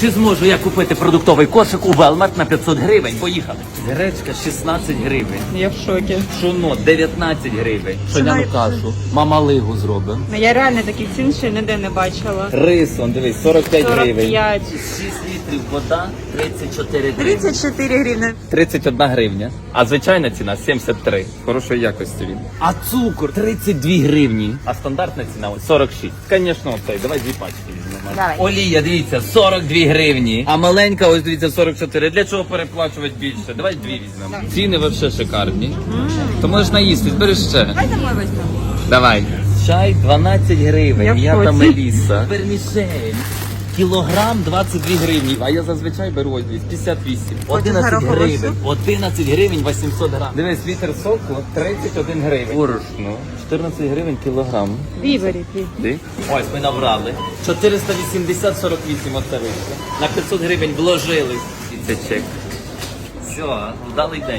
Чи зможу я купити продуктовий кошик у Велмарт на 500 гривень? Поїхали. Гречка 16 гривень. Я в шокі. Пшоно 19 гривень. Ціна- Соляну кашу. Мамалигу зробимо. Ну, Я реально таких цін ще ніде не бачила. Рис, он, дивись, 45 гривень. 45. 6 літрів вода 34 гривні. 34 гривни. 31 гривня. А звичайна ціна 73. Хорошої якості він. А цукор 32 гривні. А стандартна ціна ось 46. Звісно, оцей. Давай дві пачки візьмемо. Давай. Олія, дивіться, 42 гривні. А маленька, ось дивіться, 44. Для чого переплачувати більше? Давай дві візьмемо. Ціни взагалі шикарні. То можеш наїсти, бери ще. Давай домой візьмемо. Давай. Чай 12 гривень. Я Я М'ята шоці. Меліса. Вермішель. Кілограм 22 гривні. А я зазвичай беру ось 58. 11 гривень. 11 гривень 800 грам. Дивись, літр соку 31 гривень. Борошно 14 гривень кілограм. Вівері. Ди? Ось ми набрали. 480 48 оце вийшло. На 500 гривень вложили. І це чек. Все, вдалий день.